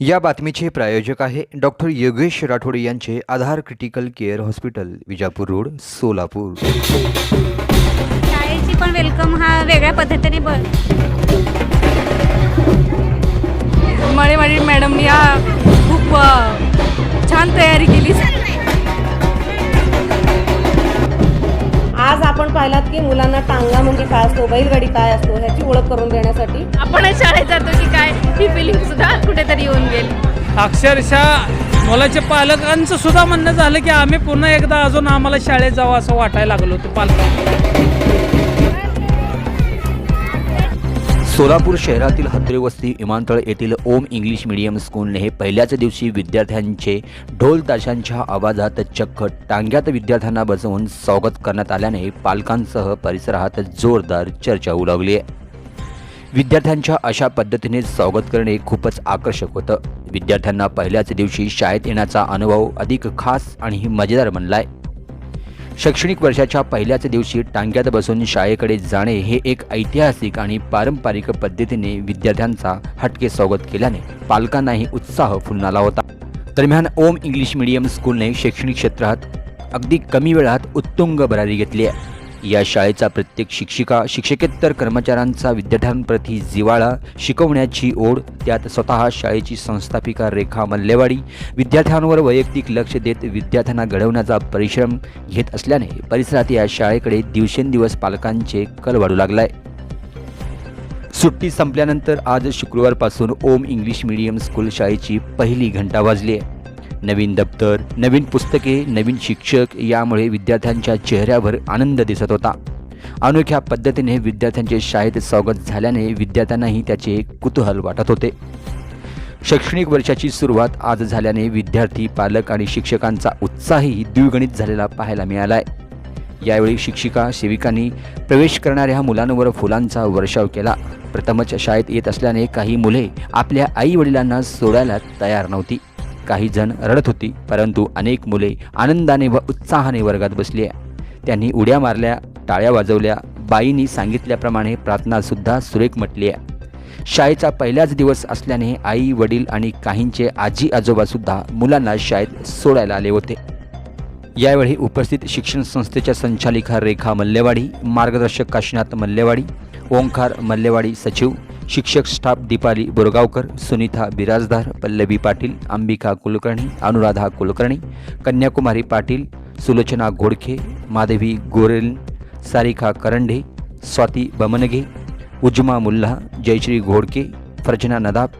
या बातमीचे प्रायोजक आहे डॉक्टर योगेश राठोड यांचे Aadhaar critical care hospital Vijapur road Solapur. शाळेची पण वेलकम हा वेगळ्या पद्धतीने ब मळेवाडी मॅडमनी या खूप अ, छान तयारी केली. पाहिलात की मुलांना टांगा म्हणजे काय असतो बैलगाडी काय असतो ह्याची ओळख करून देण्यासाठी? आपण शाळेत जातो की काय? ही फिलिंग सुद्धा कुठेतरी येऊन गेली. अक्षरशः मुलाच्या पालकांचं सुद्धा म्हणणं झालं की आम्ही पुन्हा एकदा अजून आम्हाला शाळेत जावं असं वाटायला लागलो होतं पालकांना. सोलापूर शहरातील हद्रेवस्ती विमानतळ येथील ओम इंग्लिश मीडियम स्कूलने हे पहिल्याच दिवशी विद्यार्थ्यांचे ढोल ताशांच्या आवाजात चक्क टांग्यात विद्यार्थ्यांना बसवून स्वागत करण्यात आल्याने पालकांसह परिसरात जोरदार चर्चा उडावली आहे. विद्यार्थ्यांच्या अशा पद्धतीने स्वागत करणे खूपच आकर्षक होतं. विद्यार्थ्यांना पहिल्याच दिवशी शाळेत येण्याचा अनुभव अधिक खास आणि मजेदार बनलाय. शैक्षणिक वर्षाच्या पहिल्याच दिवशी टांग्यात बसून शाळेकडे जाणे हे एक ऐतिहासिक आणि पारंपरिक पद्धतीने विद्यार्थ्यांचा हटके स्वागत केल्याने पालकांनाही उत्साह फुलणाला होता. दरम्यान ओम इंग्लिश मीडियम स्कूलने शैक्षणिक क्षेत्रात अगदी कमी वेळात उत्तुंग भरारी घेतली आहे. या शाळेचा प्रत्येक शिक्षिका शिक्षकेतर कर्मचाऱ्यांचा विद्यार्थ्यांप्रती जिव्हाळा शिकवण्याची ओढ त्यात स्वतः शाळेची संस्थापिका रेखा मल्लेवाडी विद्यार्थ्यांवर वैयक्तिक लक्ष देत विद्यार्थ्यांना घडवण्याचा परिश्रम घेत असल्याने परिसरात या शाळेकडे दिवसेंदिवस पालकांचे कल वाढू लागलाय. सुट्टी संपल्यानंतर आज शुक्रवारपासून ओम इंग्लिश मीडियम स्कूल शाळेची पहिली घंटा वाजली आहे. नवीन दप्तर नवीन पुस्तके नवीन शिक्षक यामुळे विद्यार्थ्यांच्या चेहऱ्यावर आनंद दिसत होता. अनोख्या पद्धतीने विद्यार्थ्यांचे शाळेत स्वागत झाल्याने विद्यार्थ्यांनाही त्याचे कुतूहल वाटत होते. शैक्षणिक वर्षाची सुरुवात आज झाल्याने विद्यार्थी पालक आणि शिक्षकांचा उत्साहही द्विगणित झालेला पाहायला मिळालाय. यावेळी शिक्षिका सेविकांनी प्रवेश करणाऱ्या मुलांवर फुलांचा वर्षाव केला. प्रथमच शाळेत येत असल्याने काही मुले आपल्या आई वडिलांना सोडायला तयार नव्हती. काही जण रडत होती परंतु अनेक मुले आनंदाने व उत्साहाने वर्गात बसली. त्यांनी उड्या मारल्या टाळ्या वाजवल्या बाईंनी सांगितल्याप्रमाणे प्रार्थनासुद्धा सुरेख म्हटली आहे. शाळेचा पहिलाच दिवस असल्याने आई वडील आणि काहींचे आजी आजोबासुद्धा मुलांना शाळेत सोडायला आले होते. यावेळी उपस्थित शिक्षण संस्थेच्या संचालिका रेखा मल्लेवाडी मार्गदर्शक काशीनाथ मल्लेवाडी ओंकार मल्लेवाडी सचिव शिक्षक स्टाफ दीपाली बोरगावकर सुनीता बिराजदार पल्लवी पाटील अंबिका कुलकर्णी अनुराधा कुलकर्णी कन्याकुमारी पाटील सुलोचना घोडखे माधवी गोरेल सारिका करंडे स्वाती बमनगे उजमा मुल्ला जयश्री घोडके फर्जना नदाब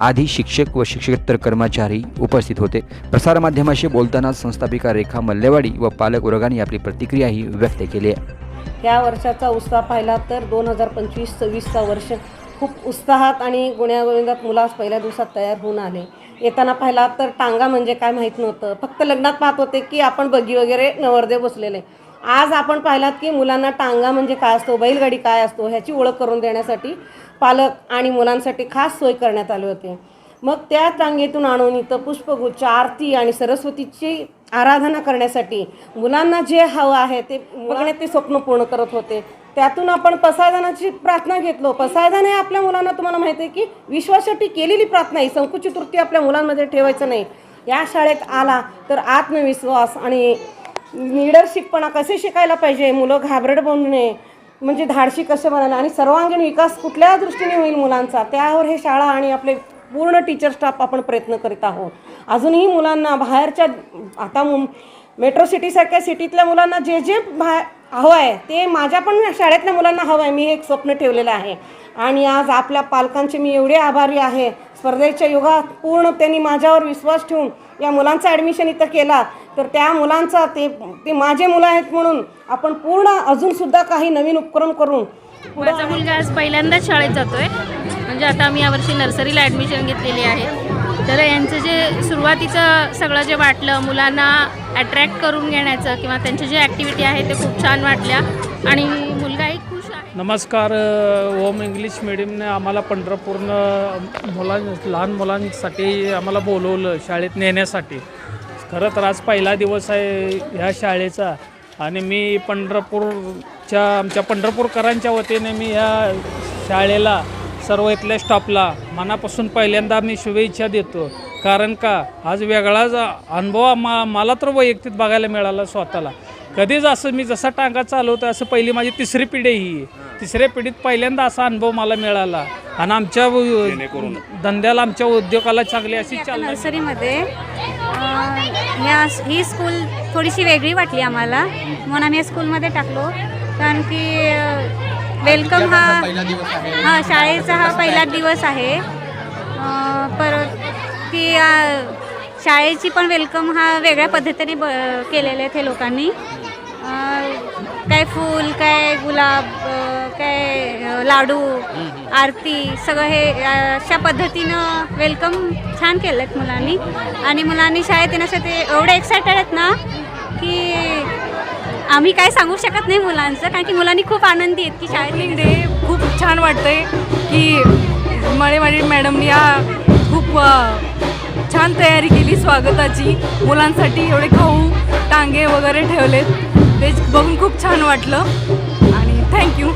आदी शिक्षक व शिक्षकेतर कर्मचारी उपस्थित होते. प्रसारमाध्यमाशी बोलताना संस्थापिका रेखा मल्लेवाडी व पालक वर्गाने आपली प्रतिक्रियाही व्यक्त केली आहे. या वर्षाचा उत्साह पाहिला तर दोन हजार पंचवीस सव्वीसचा वर्ष खूप उत्साहात आणि गुण्यागोविंदात मुलास पहिल्या दिवसात तयार होऊन आले. येताना पाहिला तर टांगा म्हणजे काय माहीत नव्हतं. फक्त लग्नात पाहत होते की आपण बगी वगैरे नवरदेव बसलेले. आज आपण पाहिलात की मुलांना टांगा म्हणजे काय असतो बैलगाडी काय असतो ह्याची ओळख करून देण्यासाठी पालक आणि मुलांसाठी खास सोय करण्यात आली होती. मग त्या टांगेतून आणून इथं पुष्पगुच्छ आरती आणि सरस्वतीची आराधना करण्यासाठी मुलांना जे हवं आहे ते बघण्यात ते स्वप्न पूर्ण करत होते. त्यातून आपण पसायदानाची प्रार्थना घेतलो. पसायदान हे आपल्या मुलांना तुम्हाला माहिती आहे की विश्वासाठी केलेली प्रार्थना ही संकुचित वृत्ती आपल्या मुलांमध्ये ठेवायचं नाही. या शाळेत आला तर आत्मविश्वास आणि लिडरशिपपणा कसे शिकायला पाहिजे? मुलं घाबरड बनू नये. म्हणजे धाडशी कसे बनायला? आणि सर्वांगीण विकास कुठल्या दृष्टीने होईल मुलांचा? त्यावर हे शाळा आणि आपले पूर्ण टीचर स्टाफ आपण प्रयत्न करीत आहोत. अजूनही मुलांना बाहेरच्या आता मुं मेट्रो सिटीसारख्या सिटीतल्या मुलांना जे जे बाहेर हवं आहे ते माझ्या पण शाळेतल्या मुलांना हवं आहे मी हे एक स्वप्न ठेवलेलं आहे. आणि आज आपल्या पालकांचे मी एवढे आभारी आहे. स्पर्धेच्या युगात पूर्ण त्यांनी माझ्यावर विश्वास ठेवून या मुलांचा ॲडमिशन इथं केला. तर त्या मुलांचा ते ते माझे मुलं आहेत म्हणून आपण पूर्ण अजूनसुद्धा काही नवीन उपक्रम करून माझा मुलगा आज पहिल्यांदाच शाळेत जातोय. म्हणजे आता आम्ही यावर्षी नर्सरीला ॲडमिशन घेतलेली आहे. तर यांचं जे सुरुवातीचं सगळं जे वाटलं मुलांना अट्रॅक्ट करून घेण्याचं किंवा त्यांची जे ॲक्टिव्हिटी आहे ते खूप छान वाटल्या. आणि मुलगाही खुश आहे. नमस्कार ओम इंग्लिश मिडियमने आम्हाला पंढरपूरनं मुलां लहान मुलांसाठी आम्हाला बोलवलं शाळेत नेण्यासाठी. खरं तर आज पहिला दिवस आहे ह्या शाळेचा आणि मी पंढरपूरच्या आमच्या पंढरपूरकरांच्या वतीने मी ह्या शाळेला सर्व इथल्या स्टाफला मनापासून पहिल्यांदा मी शुभेच्छा देतो. कारण का? आज वेगळाच अनुभव मा मला तर वैयक्तिक बघायला मिळाला स्वतःला. कधीच असं मी जसा टांगा चालवतो असं पहिली माझी तिसरी पिढी ही. आहे. तिसऱ्या पिढीत पहिल्यांदा असा अनुभव मला मिळाला. आणि आमच्या धंद्याला आमच्या उद्योगाला चांगली अशी चालना नर्सरीमध्ये ही स्कूल थोडीशी वेगळी वाटली आम्हाला. म्हणून आम्ही या स्कूलमध्ये टाकलो. कारण की वेलकम हा. हा शाळेचा हा पहिला दिवस आहे. परत की शाळेची पण वेलकम हा वेगळ्या पद्धतीने ब केलेले आहेत हे लोकांनी. काय फूल काय गुलाब काय लाडू आरती सगळं हे अशा पद्धतीनं वेलकम छान केलं आहेत मुलांनी. आणि मुलांनी शाळेत येण्यासाठी एवढे एक्सायटेड आहेत ना की आम्ही काय सांगू शकत नाही मुलांचं कारण की मुलांनी खूप आनंदी आहेत की शाळेत डे खूप छान वाटतंय की मळेमाडी मॅडमनी या खूप छान तयारी केली स्वागताची. मुलांसाठी एवढे खाऊ टांगे वगैरे ठेवलेत. ते बघून खूप छान वाटलं. आणि थँक्यू